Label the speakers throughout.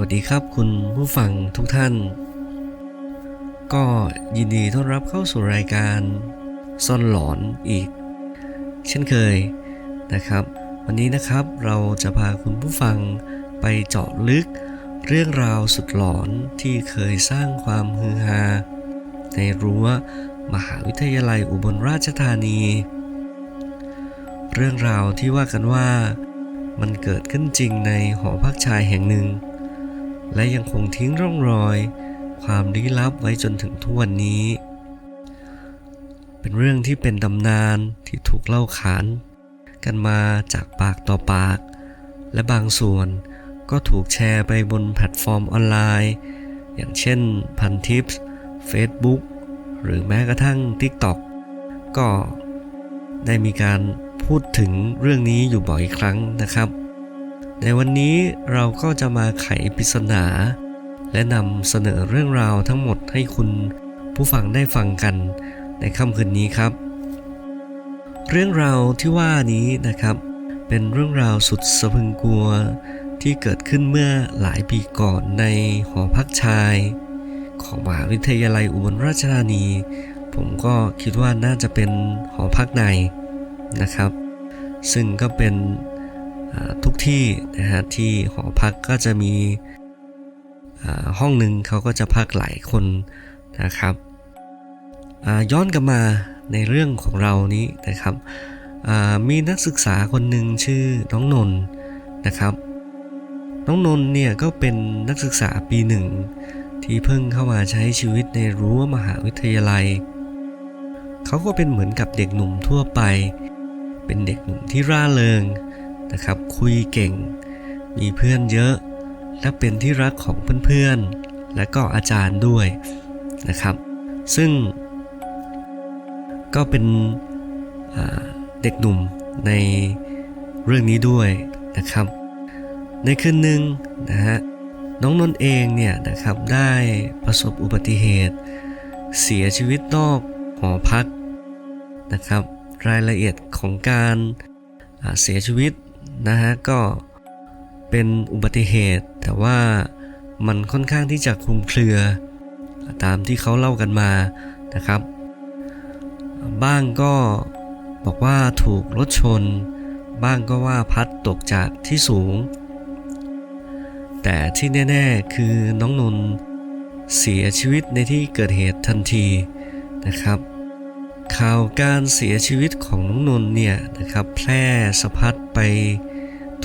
Speaker 1: วัสดีครับคุณผู้ฟังทุกท่าน ก็ยินดีต้อนรับเข้าสู่รายการซ่อนหลอนอีก เช่นเคยนะครับ วันนี้นะครับเราจะพาคุณผู้ฟังไปเจาะลึก เรื่องราวสุดหลอนที่เคยสร้างความฮือฮา ในรั้วมหาวิทยาลัยอุบลราชธานี เรื่องราวที่ว่ากันว่ามันเกิดขึ้นจริงในหอพักชายแห่งหนึ่ง และยังคงทิ้งร่องรอย ความลี้ลับไว้จนถึงทุกวันนี้ เป็นเรื่องที่เป็นตำนานที่ถูกเล่าขานกันมาจากปากต่อปาก และบางส่วนก็ถูกแชร์ไปบนแพลตฟอร์มออนไลน์ อย่างเช่นพันทิปส์ Facebook หรือแม้กระทั่ง TikTok ก็ได้มีการพูดถึงเรื่องนี้อยู่บ่อยครั้งนะครับ ในวันนี้เราก็จะมาไขปริศนา และนำเสนอเรื่องราวทั้งหมดให้คุณผู้ฟังได้ฟังกันในค่ำคืนนี้ครับ เรื่องราวที่ว่านี้นะครับ เป็นเรื่องราวสุดสะพึงกลัวที่เกิดขึ้นเมื่อหลายปีก่อนในหอพักชาย ของมหาวิทยาลัยอุบลราชธานี ผมก็คิดว่าน่าจะเป็นหอพักในนะครับ ซึ่งก็เป็น ทุกที่นะฮะที่หอพักก็จะมีห้องหนึ่งเขาก็จะพักหลายคนนะครับย้อนกลับมาในเรื่องของเรานี้นะครับมีนักศึกษาคนหนึ่งชื่อน้องนนนะครับ น้องนนเนี่ยก็เป็นนักศึกษาปีหนึ่งที่เพิ่งเข้ามาใช้ชีวิตในรั้วมหาวิทยาลัย เขาก็เป็นเหมือนกับเด็กหนุ่มทั่วไป เป็นเด็กหนุ่มที่ร่าเริง นะครับ คุยเก่ง มีเพื่อนเยอะ และเป็นที่รักของเพื่อนๆ และก็อาจารย์ด้วยนะครับ ซึ่ง ก็เป็นเด็กหนุ่มในเรื่องนี้ด้วยนะครับ ในคืนหนึ่งนะฮะน้องนนท์เองเนี่ยนะครับได้ประสบอุบัติเหตุ เสียชีวิตนอกหอพักนะครับ รายละเอียดของการเสียชีวิต นะฮะก็เป็นอุบัติเหตุ แต่ว่ามันค่อนข้างที่จะคลุมเครือ ตามที่เขาเล่ากันมานะครับ บ้างก็บอกว่าถูกรถชน บ้างก็ว่าพัดตกจากที่สูง แต่ที่แน่ๆคือน้องนนเสียชีวิตในที่เกิดเหตุทันทีนะครับ ข่าวการเสียชีวิตของน้องนนเนี่ยนะครับแพร่สะพัดไป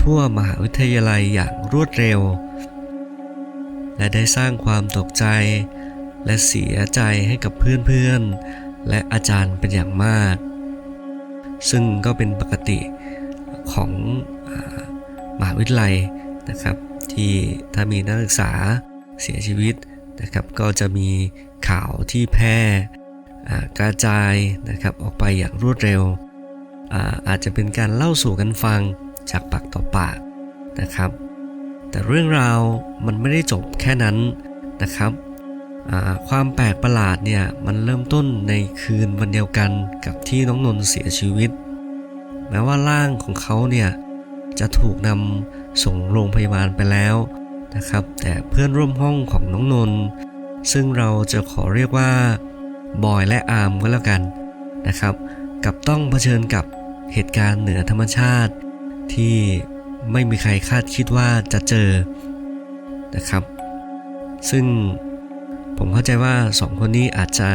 Speaker 1: ทั่วมหาวิทยาลัยอย่างรวดเร็ว และได้สร้างความตกใจ และเสียใจให้กับเพื่อนๆ และอาจารย์เป็นอย่างมาก ซึ่งก็เป็นปกติของอมหาวิทยาลัยนะครับ ที่ถ้ามีนักศึกษาเสียชีวิตนะครับ ก็จะมีข่าวที่แพร่ กระจายนะครับออกไปอย่างรวดเร็วอาอาจจะเป็นการเล่าสู่กันฟังจากปากต่อปากนะครับ แต่เรื่องราวมันไม่ได้จบแค่นั้นนะครับความแปลกประหลาดเนี่ยมันเริ่มต้นในคืนวันเดียวกันกับที่น้องนนท์เสียชีวิต แม้ว่าร่างของเขาเนี่ยจะถูกนำส่งโรงพยาบาลไปแล้วนะครับ แต่เพื่อนร่วมห้องของน้องนนท์ซึ่งเราจะขอเรียกว่า บอยและอาร์มก็แล้วกันนะครับ กับต้องเผชิญกับเหตุการณ์เหนือธรรมชาติ ที่ไม่มีใครคาดคิดว่าจะเจอนะครับ ซึ่งผมเข้าใจว่าสองคนนี้อาจจะ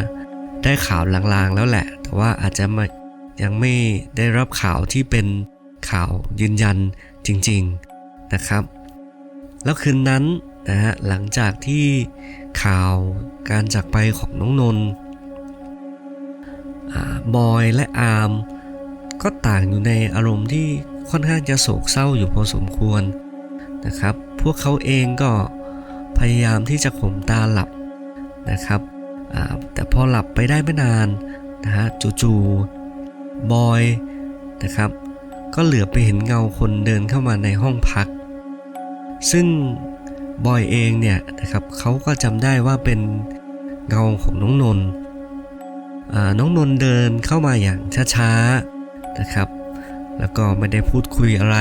Speaker 1: ได้ข่าวลางๆแล้วแหละ แต่ว่าอาจจะม่ยังไม่ได้รับข่าวที่เป็นข่าวยืนยันจริงๆนะครับ แล้วคืนนั้นนะฮะหลังจากที่ข่าวการจากไปของน้องนนท์ บอยและอาร์มก็ต่างอยู่ในอารมณ์ที่ค่อนข้างจะโศกเศร้าอยู่พอสมควรนะครับ พวกเขาเองก็พยายามที่จะข่มตาหลับนะครับ แต่พอหลับไปได้ไม่นานนะฮะจู่ๆบอยนะครับ ก็เหลือไปเห็นเงาคนเดินเข้ามาในห้องพัก ซึ่งบอยเองเนี่ยนะครับเขาก็จำได้ว่าเป็นเงาของน้องนนท์ น้องนน์เดินเข้ามาอย่างช้าๆนะครับ แล้วก็ไม่ได้พูดคุยอะไร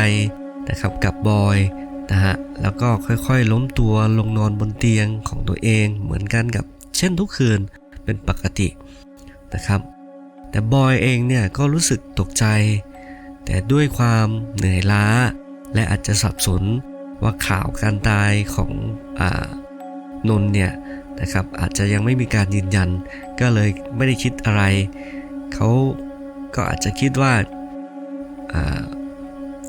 Speaker 1: นะครับกับบอยนะฮะแล้วก็ค่อยๆ ล้มตัวลงนอนบนเตียงของตัวเองเหมือนกันกับเช่นทุกคืนเป็นปกตินะครับ แต่บอยเองเนี่ยก็รู้สึกตกใจ แต่ด้วยความเหนื่อยล้า และอาจจะสับสนว่าข่าวการตายของอนน์เนี่ย นะครับ อาจจะยังไม่มีการยืนยัน ก็เลยไม่ได้คิดอะไร เขาก็อาจจะคิดว่า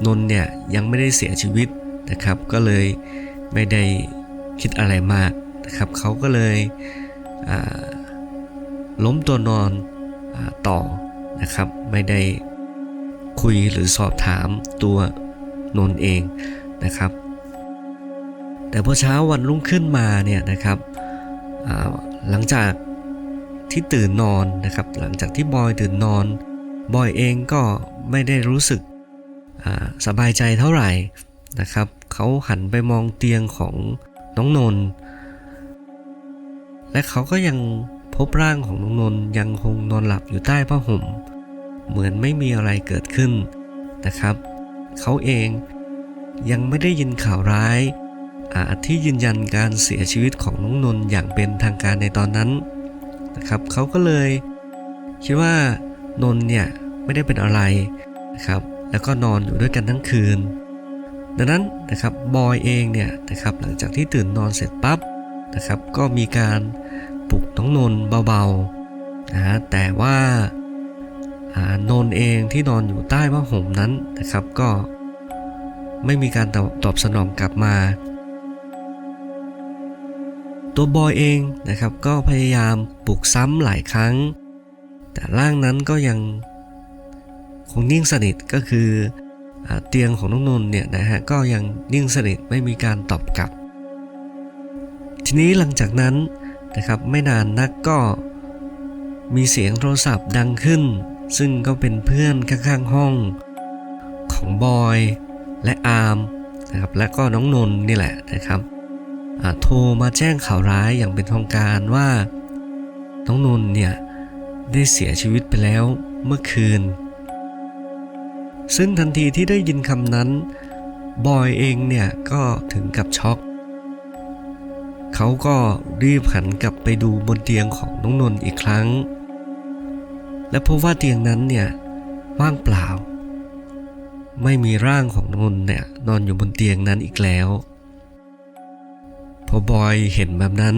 Speaker 1: นนท์เนี่ยยังไม่ได้เสียชีวิตนะครับ ก็เลยไม่ได้คิดอะไรมากนะครับ เขาก็เลยล้มตัวนอนอต่อนะครับ ไม่ได้คุยหรือสอบถามตัวนนท์เองนะครับ แต่พอเช้าวันรุ่งขึ้นมาเนี่ยนะครับ หลังจากที่ตื่นนอนนะครับ หลังจากที่บอยตื่นนอน บอยเองก็ไม่ได้รู้สึกสบายใจเท่าไหร่นะครับเขาหันไปมองเตียงของน้องนนท์และเขาก็ยังพบร่างของน้องนนท์ยังคงนอนหลับอยู่ใต้ผ้าห่ม เหมือนไม่มีอะไรเกิดขึ้นนะครับ เขาเองยังไม่ได้ยินข่าวร้าย อาที่ยืนยันการเสียชีวิตของน้องนนท์อย่างเป็นทางการในตอนนั้นนะครับเขาก็เลยคิดว่านนท์เนี่ยไม่ได้เป็นอะไรนะครับแล้วก็นอนอยู่ด้วยกันทั้งคืน ดังนั้นนะครับบอยเองเนี่ยนะครับหลังจากที่ตื่นนอนเสร็จปั๊บนะครับก็มีการปลุกน้องนนท์เบาๆนะแต่ว่านนท์เองที่นอนอยู่ใต้ผ้าห่มนั้นนะครับ ก็ไม่มีการตอบสนองกลับมา ตัวบอยเองนะครับก็พยายามปลุกซ้ำหลายครั้ง แต่ร่างนั้นก็ยังคงนิ่งสนิทก็คืออเตียงของน้องนนท์เนี่ยนะฮะก็ยังนิ่งสนิทไม่มีการตอบกลับ ทีนี้หลังจากนั้นนะครับไม่นานนักก็มีเสียงโทรศัพท์ดังขึ้น ซึ่งก็เป็นเพื่อนข้างๆห้อง ของบอยและอาร์มนะครับและก็น้องนนท์นี่แหละนะครับ อ่าโทรมาแจ้งข่าวร้ายอย่างเป็นทางการว่า น้องนนท์เนี่ย ได้เสียชีวิตไปแล้วเมื่อคืน ซึ่งทันทีที่ได้ยินคำนั้น บอยเองเนี่ย ก็ถึงกับช็อก เขาก็รีบหันกลับไปดูบนเตียงของน้องนนท์อีกครั้ง และพบว่าเตียงนั้นเนี่ยว่างเปล่า ไม่มีร่างของนนท์เนี่ยนอนอยู่บนเตียงนั้นอีกแล้ว อ บอยเห็นแบบนั้น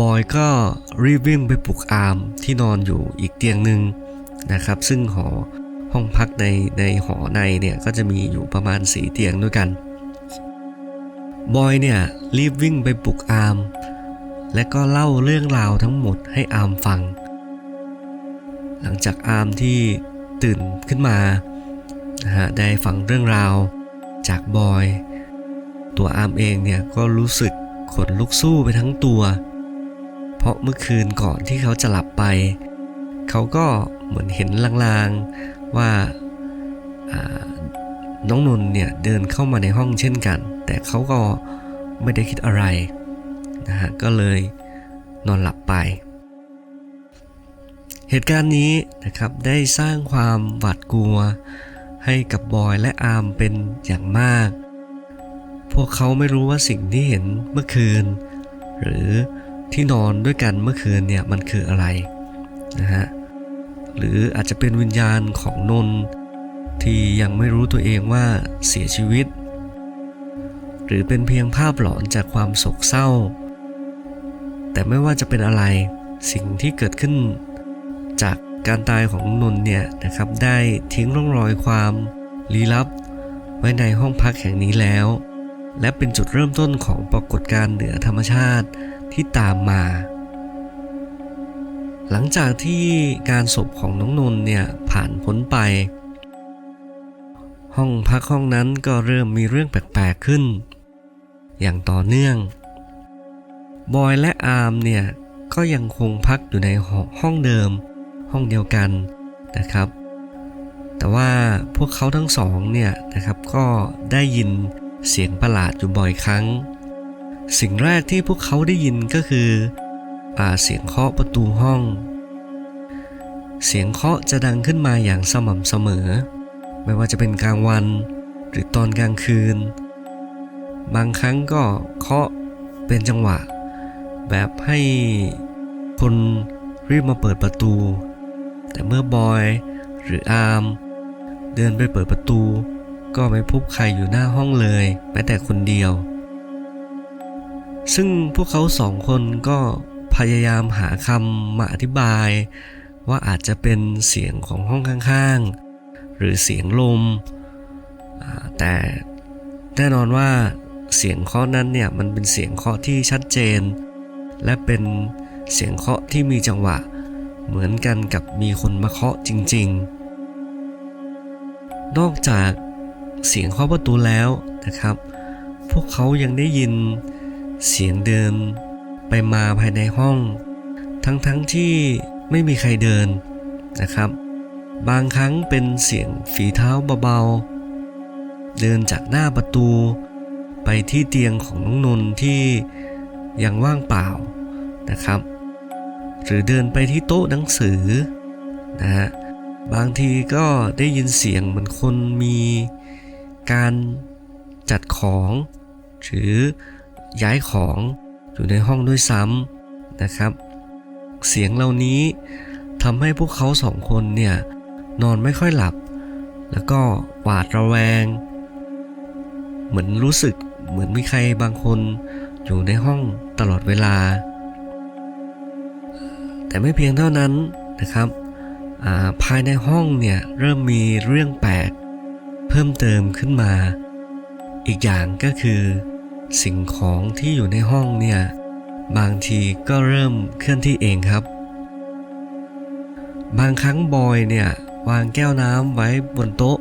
Speaker 1: บอยก็รีบวิ่งไปปลุกอาร์มที่นอนอยู่อีกเตียงหนึ่งนะครับ ซึ่งหอห้องพักในในหอในเนี่ยก็จะมีอยู่ประมาณสีเตียงด้วยกัน บอยเนี่ยรีบวิ่งไปปลุกอาร์มและก็เล่าเรื่องราวทั้งหมดให้อาร์มฟัง หลังจากอาร์มที่ตื่นขึ้นมานะฮะได้ฟังเรื่องราวจากบอย ตัวอาร์มเองเนี่ยก็รู้สึกขนลุกสู้ไปทั้งตัว เพราะเมื่อคืนก่อนที่เขาจะหลับไป เขาก็เหมือนเห็นลางๆว่าน้องนนเนี่ยเดินเข้ามาในห้องเช่นกัน แต่เขาก็ไม่ได้คิดอะไรนะฮะก็เลยนอนหลับไป เหตุการณ์นี้นะครับได้สร้างความหวาดกลัวให้กับบอยและอาร์มเป็นอย่างมาก พวกเขาไม่รู้ว่าสิ่งที่เห็นเมื่อคืน หรือที่นอนด้วยกันเมื่อคืนเนี่ยมันคืออะไรนะฮะหรืออาจจะเป็นวิญญาณของนนท์ที่ยังไม่รู้ตัวเองว่าเสียชีวิต หรือเป็นเพียงภาพหลอนจากความโศกเศร้า แต่ไม่ว่าจะเป็นอะไรสิ่งที่เกิดขึ้น จากการตายของนนท์เนี่ยนะครับได้ทิ้งร่องรอยความลี้ลับ ไว้ในห้องพักแห่งนี้แล้ว และเป็นจุดเริ่มต้นของปรากฏการณ์เหนือธรรมชาติที่ตามมา หลังจากที่การศพของน้องนนเนี่ยผ่านพ้นไป ห้องพักห้องนั้นก็เริ่มมีเรื่องแปลกๆขึ้น อย่างต่อเนื่อง บอยและอาร์มเนี่ยก็ยังคงพักอยู่ในหห้องเดิม ห้องเดียวกันนะครับ แต่ว่าพวกเขาทั้งสองเนี่ยนะครับก็ได้ยิน เสียงประหลาดอยู่บ่อยครั้ง สิ่งแรกที่พวกเขาได้ยินก็คืออาเสียงเคาะประตูห้อง เสียงเคาะจะดังขึ้นมาอย่างสม่ำเสมอ ไม่ว่าจะเป็นกลางวัน หรือตอนกลางคืน บางครั้งก็เคาะเป็นจังหวะ แบบให้คนรีบมาเปิดประตู แต่เมื่อบอยหรืออาร์มเดินไปเปิดประตู ก็ไม่พบใครอยู่หน้าห้องเลย แม้แต่คนเดียว ซึ่งพวกเขาสองคนก็พยายามหาคำมาอธิบาย ว่าอาจจะเป็นเสียงของห้องข้างๆ หรือเสียงลม แต่แน่นอนว่าเสียงเคาะนั้นเนี่ยมันเป็นเสียงเคาะที่ชัดเจน และเป็นเสียงเคาะที่มีจังหวะ เหมือนกันกับมีคนมาเคาะจริง ๆ นอกจาก เสียงเคาะประตูแล้วนะครับ พวกเขายังได้ยินเสียงเดินไปมาภายในห้อง ทั้งๆทที่ไม่มีใครเดินนะครับ บางครั้งเป็นเสียงฝีเท้าเบาๆ เดินจากหน้าประตูไปที่เตียงของน้องนนท์ที่ยังว่างเปล่านะครับ หรือเดินไปที่โต๊ะหนังสือนะฮะบางทีก็ได้ยินเสียงเหมือนคนมี การจัดของ หรือย้ายของอยู่ในห้องด้วยซ้ำนะครับ เสียงเหล่านี้ทำให้พวกเขาสองคนเนี่ยนอนไม่ค่อยหลับ แล้วก็หวาดระแวง เหมือนรู้สึกเหมือนมีใครบางคนอยู่ในห้องตลอดเวลา แต่ไม่เพียงเท่านั้นนะครับ ภายในห้องเนี่ยเริ่มมีเรื่องแปลก พิ่มเติมขึ้นมา อีกอย่างก็คือ สิ่งของที่อยู่ในห้องเนี่ย บางทีก็เริ่มเคลื่อนที่เองครับ บางครั้งบอยเนี่ย วางแก้วน้ำไว้บนโต๊ะ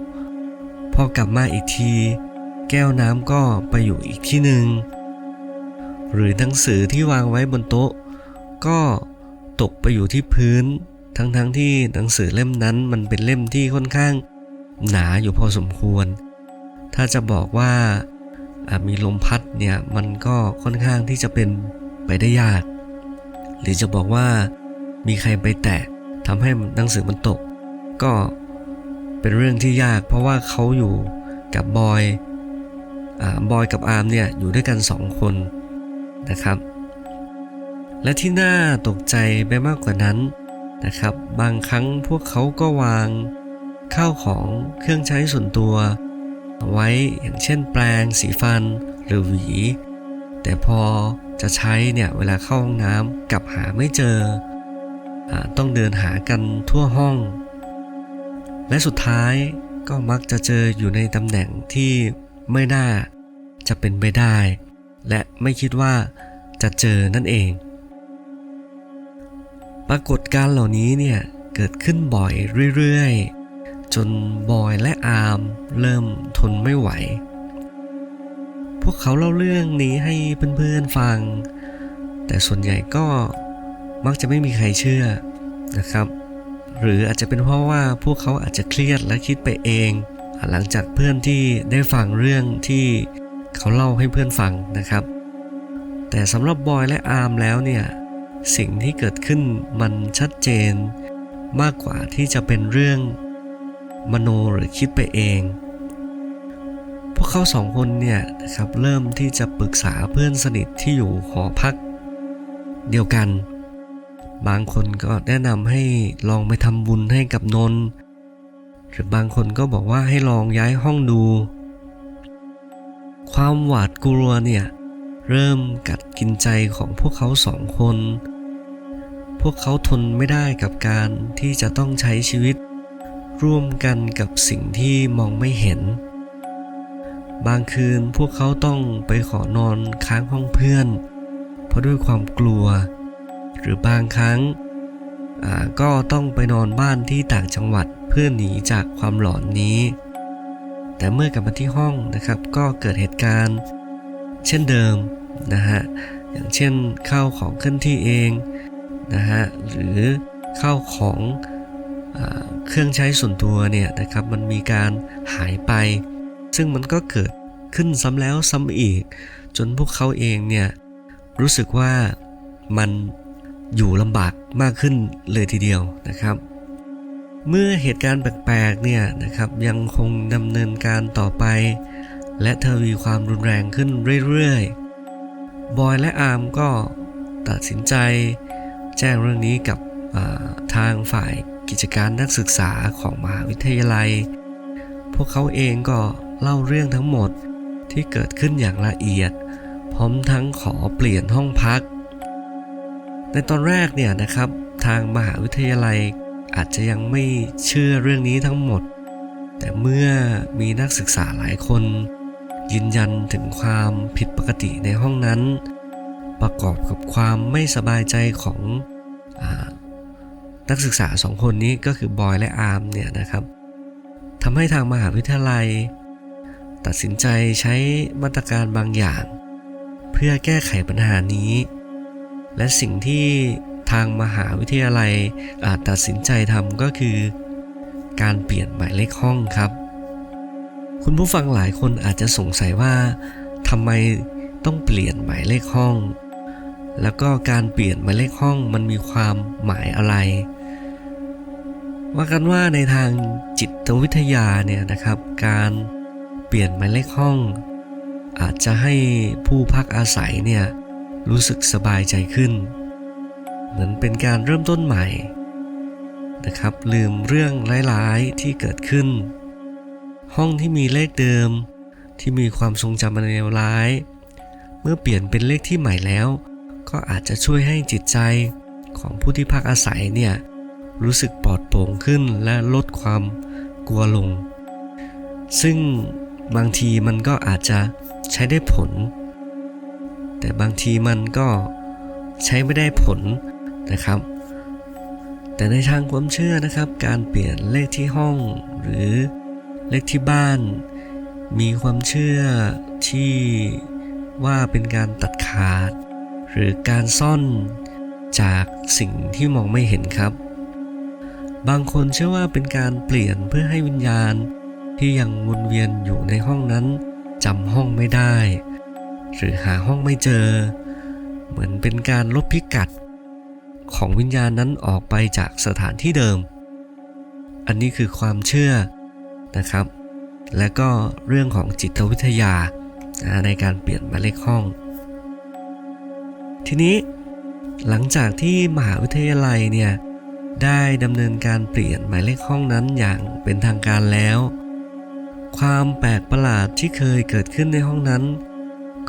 Speaker 1: พอกลับมาอีกที แก้วน้ำก็ไปอยู่อีกที่หนึ่งหรือหนังสือที่วางไว้บนโต๊ะ ก็ตกไปอยู่ที่พื้น ทั้งๆทที่หนังสือเล่มนั้นมันเป็นเล่มที่ค่อนข้าง หนาอยู่พอสมควร ถ้าจะบอกว่ามีลมพัดเนี่ยมันก็ค่อนข้างที่จะเป็นไปได้ยาก หรือจะบอกว่ามีใครไปแตะทำให้หนังสือมันตก ก็เป็นเรื่องที่ยาก เพราะว่าเขาอยู่กับบอยอบอยกับอาร์มเนี่ยอยู่ด้วยกันสองคนนะครับ และที่น่าตกใจไปมากกว่านั้นนะครับ บางครั้งพวกเขาก็วาง ข้าวของเครื่องใช้ส่วนตัว ไว้อย่างเช่นแปรงสีฟันหรือหวี แต่พอจะใช้เนี่ยเวลาเข้าห้องน้ำกลับหาไม่เจออต้องเดินหากันทั่วห้อง และสุดท้ายก็มักจะเจออยู่ในตำแหน่งที่ไม่น่าจะเป็นไปได้ และไม่คิดว่าจะเจอนั่นเอง ปรากฏการเหล่านี้เนี่ยเกิดขึ้นบ่อยเรื่อยๆ จนบอยและอาร์มเริ่มทนไม่ไหว พวกเขาเล่าเรื่องนี้ให้เพื่อนๆฟัง แต่ส่วนใหญ่ก็มักจะไม่มีใครเชื่อนะครับ หรืออาจจะเป็นเพราะว่าพวกเขาอาจจะเครียดและคิดไปเอง หลังจากเพื่อนที่ได้ฟังเรื่องที่เขาเล่าให้เพื่อนฟังนะครับ แต่สำหรับบอยและอาร์มแล้วเนี่ยสิ่งที่เกิดขึ้นมันชัดเจนมากกว่าที่จะเป็นเรื่อง มโนหรือคิดไปเอง พวกเขาสองคนเนี่ยนะครับเริ่มที่จะปรึกษาเพื่อนสนิทที่อยู่หอพัก เดียวกัน บางคนก็แนะนำให้ลองไปทำบุญให้กับนนท์หรือบางคนก็บอกว่าให้ลองย้ายห้องดู ความหวาดกลัวเนี่ยเริ่มกัดกินใจของพวกเขาสองคน พวกเขาทนไม่ได้กับการที่จะต้องใช้ชีวิต ร่วมกันกับสิ่งที่มองไม่เห็น บางคืนพวกเขาต้องไปขอนอนค้างห้องเพื่อน เพราะด้วยความกลัว หรือบางครั้งก็ต้องไปนอนบ้านที่ต่างจังหวัดเพื่อหนีจากความหลอนนี้ แต่เมื่อกลับมาที่ห้องนะครับก็เกิดเหตุการณ์ เช่นเดิมนะฮะอย่างเช่นข้าวของเคลื่อนที่เองนะฮะหรือข้าวของ เครื่องใช้ส่วนตัวเนี่ยนะครับมันมีการหายไป ซึ่งมันก็เกิดขึ้นซ้ำแล้วซ้ำอีก จนพวกเขาเองเนี่ยรู้สึกว่ามันอยู่ลำบากมากขึ้นเลยทีเดียวนะครับ เมื่อเหตุการณ์แปลกๆเนี่ยนะครับยังคงดำเนินการต่อไป และทวีความรุนแรงขึ้นเรื่อยๆบอยและอาร์มก็ตัดสินใจแจ้งเรื่องนี้กับทางฝ่าย กิจการนักศึกษาของมหาวิทยาลัย พวกเขาเองก็เล่าเรื่องทั้งหมดที่เกิดขึ้นอย่างละเอียด พร้อมทั้งขอเปลี่ยนห้องพัก ในตอนแรกเนี่ยนะครับทางมหาวิทยาลัยอาจจะยังไม่เชื่อเรื่องนี้ทั้งหมด แต่เมื่อมีนักศึกษาหลายคน ยืนยันถึงความผิดปกติในห้องนั้น ประกอบกับความไม่สบายใจของอ นักศึกษาสองคนนี้ก็คือบอยและอาร์มเนี่ยนะครับทำให้ทางมหาวิทยาลัย ตัดสินใจใช้มาตรการบางอย่าง เพื่อแก้ไขปัญหานี้ และสิ่งที่ทางมหาวิทยาลัยอาจตัดสินใจทำก็คือ การเปลี่ยนหมายเลขห้องครับ คุณผู้ฟังหลายคนอาจจะสงสัยว่าทำไมต้องเปลี่ยนหมายเลขห้อง แล้วก็การเปลี่ยนหมายเลขห้องมันมีความหมายอะไร ว่ากันว่าในทางจิตวิทยาเนี่ยนะครับ การเปลี่ยนหมายเลขห้อง อาจจะให้ผู้พักอาศัยเนี่ยรู้สึกสบายใจขึ้น เหมือนเป็นการเริ่มต้นใหม่นะครับ ลืมเรื่องร้ายๆที่เกิดขึ้น ห้องที่มีเลขเดิม ที่มีความทรงจำอันเลวร้าย เมื่อเปลี่ยนเป็นเลขที่ใหม่แล้ว ก็อาจจะช่วยให้จิตใจของผู้ที่พักอาศัยเนี่ย รู้สึกปลอดโปร่งขึ้นและลดความกลัวลง ซึ่งบางทีมันก็อาจจะใช้ได้ผล แต่บางทีมันก็ใช้ไม่ได้ผลนะครับ แต่ในทางความเชื่อนะครับ การเปลี่ยนเลขที่ห้องหรือเลขที่บ้าน มีความเชื่อที่ว่าเป็นการตัดขาด หรือการซ่อนจากสิ่งที่มองไม่เห็นครับ บางคนเชื่อว่าเป็นการเปลี่ยนเพื่อให้วิญญาณ ที่ยังวนเวียนอยู่ในห้องนั้นจำห้องไม่ได้ หรือหาห้องไม่เจอ เหมือนเป็นการลบพิกัด ของวิญญาณนั้นออกไปจากสถานที่เดิม อันนี้คือความเชื่อนะครับ และก็เรื่องของจิตวิทยาในการเปลี่ยนหมายเลขห้อง ทีนี้หลังจากที่มหาวิทยาลัยเนี่ย ได้ดำเนินการเปลี่ยนหมายเลขห้องนั้นอย่างเป็นทางการแล้ว ความแปลกประหลาดที่เคยเกิดขึ้นในห้องนั้น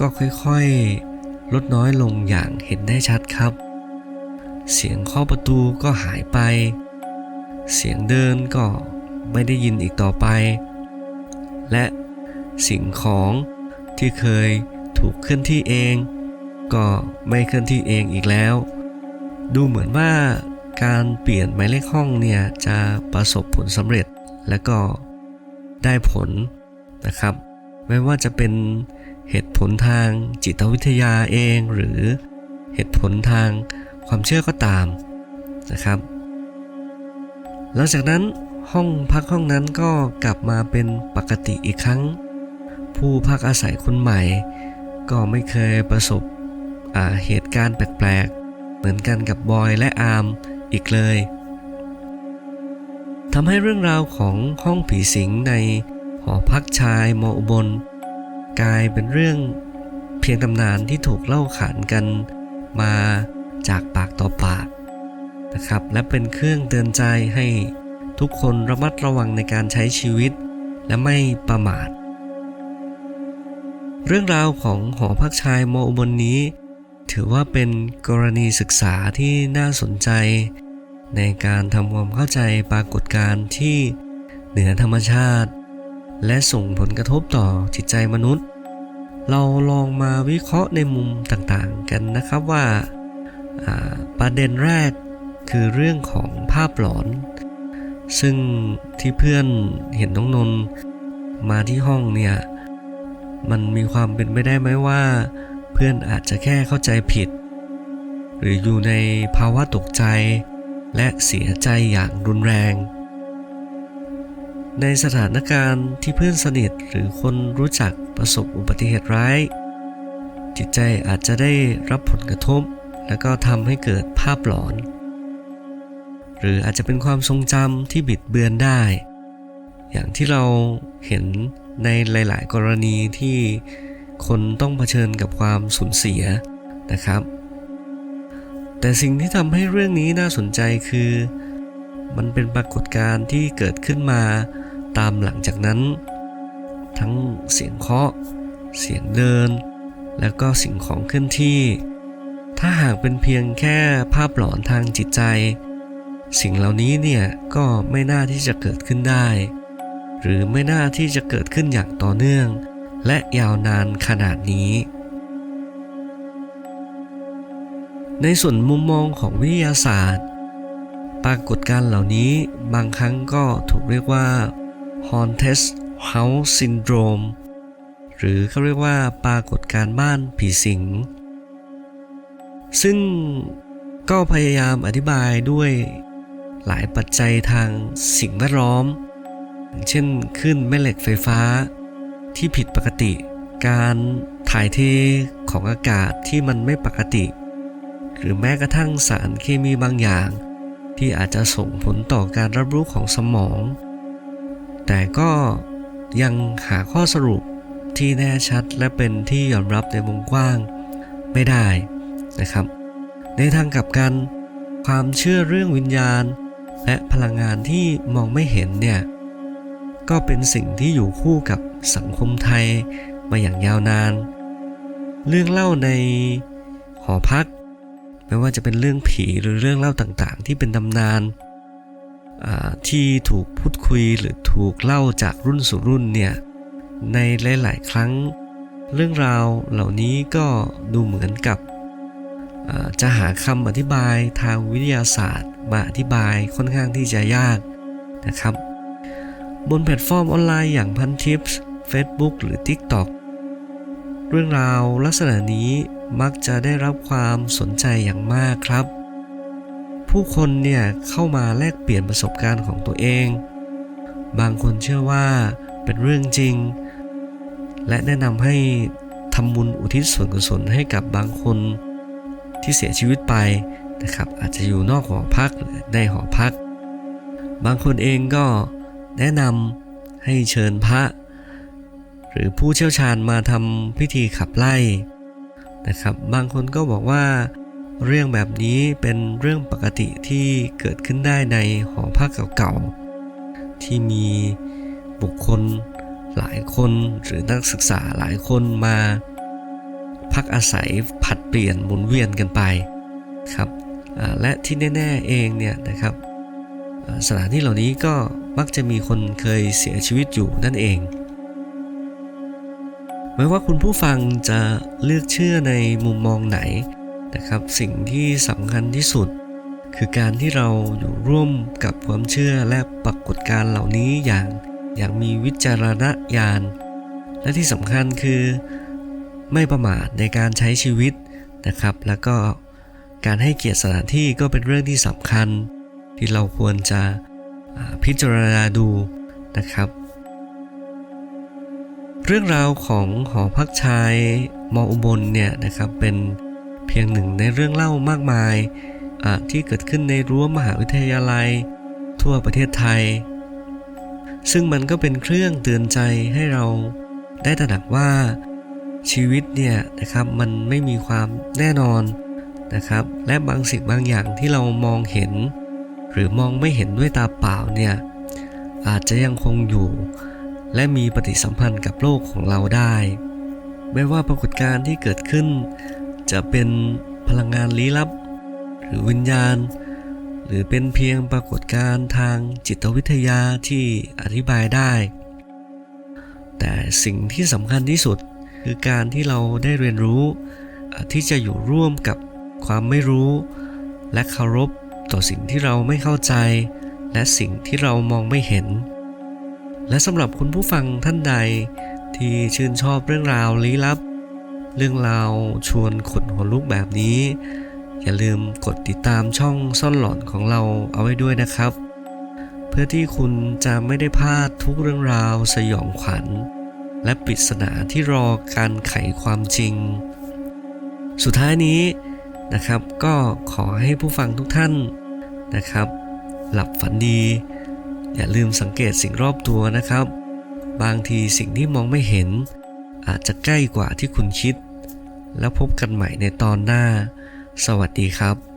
Speaker 1: ก็ค่อยๆ ลดน้อยลงอย่างเห็นได้ชัดครับ เสียงเคาะประตูก็หายไป เสียงเดินก็ไม่ได้ยินอีกต่อไป และสิ่งของที่เคยถูกเคลื่อนที่เอง ก็ไม่เคลื่อนที่เองอีกแล้ว ดูเหมือนว่า การเปลี่ยนหมายเลขห้องเนี่ยจะประสบผลสำเร็จและก็ได้ผลนะครับ ไม่ว่าจะเป็นเหตุผลทางจิตวิทยาเองหรือเหตุผลทางความเชื่อก็ตามนะครับ หลังจากนั้นห้องพักห้องนั้นก็กลับมาเป็นปกติอีกครั้ง ผู้พักอาศัยคนใหม่ ก็ไม่เคยประสบอ่าเหตุการณ์แปลกๆ เหมือนกันกับบอยและอาร์ม อีกเลยทำให้เรื่องราวของห้องผีสิงในหอพักชายมออุบล กลายเป็นเรื่องเพียงตำนานที่ถูกเล่าขานกันมาจากปากต่อปากนะครับ และเป็นเครื่องเตือนใจให้ทุกคนระมัดระวังในการใช้ชีวิต และไม่ประมาท เรื่องราวของหอพักชายมออุบลนี้ ถือว่าเป็นกรณีศึกษาที่น่าสนใจ ในการทำความเข้าใจปรากฏการณ์ที่เหนือธรรมชาติ และส่งผลกระทบต่อจิตใจมนุษย์ เราลองมาวิเคราะห์ในมุมต่างๆกันนะครับว่าประเด็นแรกคือเรื่องของภาพหลอน ซึ่งที่เพื่อนเห็นน้องนน์มาที่ห้องเนี่ย มันมีความเป็นไปได้ไหมว่า เพื่อนอาจจะแค่เข้าใจผิด หรืออยู่ในภาวะตกใจ และเสียใจอย่างรุนแรง ในสถานการณ์ที่เพื่อนสนิทหรือคนรู้จักประสบอุบัติเหตุร้าย จิตใจอาจจะได้รับผลกระทบ แล้วก็ทำให้เกิดภาพหลอน หรืออาจจะเป็นความทรงจำที่บิดเบือนได้ อย่างที่เราเห็นในหลาย ๆ กรณีที่ คนต้องเผชิญกับความสูญเสียนะครับ แต่สิ่งที่ทำให้เรื่องนี้น่าสนใจคือ มันเป็นปรากฏการณ์ที่เกิดขึ้นมาตามหลังจากนั้น ทั้งเสียงเคาะ เสียงเดิน แล้วก็สิ่งของเคลื่อนที่ ถ้าหากเป็นเพียงแค่ภาพหลอนทางจิตใจ สิ่งเหล่านี้เนี่ยก็ไม่น่าที่จะเกิดขึ้นได้ หรือไม่น่าที่จะเกิดขึ้นอย่างต่อเนื่อง และยาวนานขนาดนี้ ในส่วนมุมมองของวิทยาศาสตร์ ปรากฏการเหล่านี้บางครั้งก็ถูกเรียกว่า Haunted House Syndrome หรือเขาเรียกว่าปรากฏการบ้านผีสิง ซึ่งก็พยายามอธิบายด้วยหลายปัจจัยทางสิ่งแวดล้อม เช่นคลื่นแม่เหล็กไฟฟ้า ที่ผิดปกติ การถ่ายเทของอากาศที่มันไม่ปกติ หรือแม้กระทั่งสารเคมีบางอย่าง ที่อาจจะส่งผลต่อการรับรู้ของสมอง แต่ก็ยังหาข้อสรุปที่แน่ชัดและเป็นที่ยอมรับในวงกว้างไม่ได้นะครับ ในทางกลับกันความเชื่อเรื่องวิญญาณ และพลังงานที่มองไม่เห็นเนี่ยก็เป็นสิ่งที่อยู่คู่กับ สังคมไทยมาอย่างยาวนาน เรื่องเล่าในหอพัก ไม่ว่าจะเป็นเรื่องผีหรือเรื่องเล่าต่างๆ ที่เป็นตำนานที่ถูกพูดคุยหรือถูกเล่าจากรุ่นสู่รุ่นเนี่ยในหลาย ๆ ครั้ง เรื่องราวเหล่านี้ก็ดูเหมือนกับจะหาคำอธิบายทางวิทยาศาสตร์ มาอธิบายค่อนข้างที่จะยากนะครับ บนแพลตฟอร์มออนไลน์อย่างพันทิปส์ Facebook หรือ TikTok เรื่องราวลักษณะนี้มักจะได้รับความสนใจอย่างมากครับ ผู้คนเนี่ยเข้ามาแลกเปลี่ยนประสบการณ์ของตัวเอง บางคนเชื่อว่าเป็นเรื่องจริง และแนะนำให้ทำบุญอุทิศส่วนกุศลให้กับบางคนที่เสียชีวิตไปนะครับอาจจะอยู่นอกหอพักหรือในหอพัก บางคนเองก็แนะนำให้เชิญพระ รือผู้เชี่ยวชาญมาทำพิธีขับไล่นะครับ บางคนก็บอกว่า เรื่องแบบนี้เป็นเรื่องปกติที่เกิดขึ้นได้ในหอพักเก่าๆ ที่มีบุคคลหลายคนหรือนักศึกษาหลายคนมาพักอาศัยผัดเปลี่ยนหมุนเวียนกันไปครับและที่แน่ๆเองเนี่ยนะครับสถานที่เหล่านี้ก็มักจะมีคนเคยเสียชีวิตอยู่นั่นเอง ไม่ว่าคุณผู้ฟังจะเลือกเชื่อในมุมมองไหนนะครับ สิ่งที่สำคัญที่สุด คือการที่เราอยู่ร่วมกับความเชื่อและปรากฏการเหล่านี้อย่างอย่างมีวิจารณญาณ และที่สำคัญคือ ไม่ประมาทในการใช้ชีวิตนะครับ แล้วก็การให้เกียรติสถานที่ก็เป็นเรื่องที่สำคัญ ที่เราควรจะพิจารณาดูนะครับ เรื่องราวของหอพักชายมออุบลเนี่ยนะครับเป็นเพียงหนึ่งในเรื่องเล่ามากมายที่เกิดขึ้นในรั้วมหาวิทยาลัย ทั่วประเทศไทย ซึ่งมันก็เป็นเครื่องเตือนใจให้เราได้ตระหนักว่าชีวิตเนี่ยนะครับมันไม่มีความแน่นอนนะครับ และบางสิ่งบางอย่างที่เรามองเห็น หรือมองไม่เห็นด้วยตาเปล่าเนี่ยอาจจะยังคงอยู่ และมีปฏิสัมพันธ์กับโลกของเราได้ ไม่ว่าปรากฏการณ์ที่เกิดขึ้น จะเป็นพลังงานลี้ลับ หรือวิญญาณ หรือเป็นเพียงปรากฏการณ์ทางจิตวิทยาที่อธิบายได้ แต่สิ่งที่สำคัญที่สุดคือการที่เราได้เรียนรู้ที่จะอยู่ร่วมกับความไม่รู้ และเคารพต่อสิ่งที่เราไม่เข้าใจ และสิ่งที่เรามองไม่เห็น และสำหรับคุณผู้ฟังท่านใดที่ชื่นชอบเรื่องราวลี้ลับ เรื่องราวชวนขนหัวลุกแบบนี้ อย่าลืมกดติดตามช่องซ่อนหลอนของเราเอาไว้ด้วยนะครับ เพื่อที่คุณจะไม่ได้พลาดทุกเรื่องราวสยองขวัญ และปริศนาที่รอการไขความจริง สุดท้ายนี้นะครับก็ขอให้ผู้ฟังทุกท่านนะครับ หลับฝันดี อย่าลืมสังเกตสิ่งรอบตัวนะครับ บางทีสิ่งที่มองไม่เห็น อาจจะใกล้กว่าที่คุณคิด แล้วพบกันใหม่ในตอนหน้า สวัสดีครับ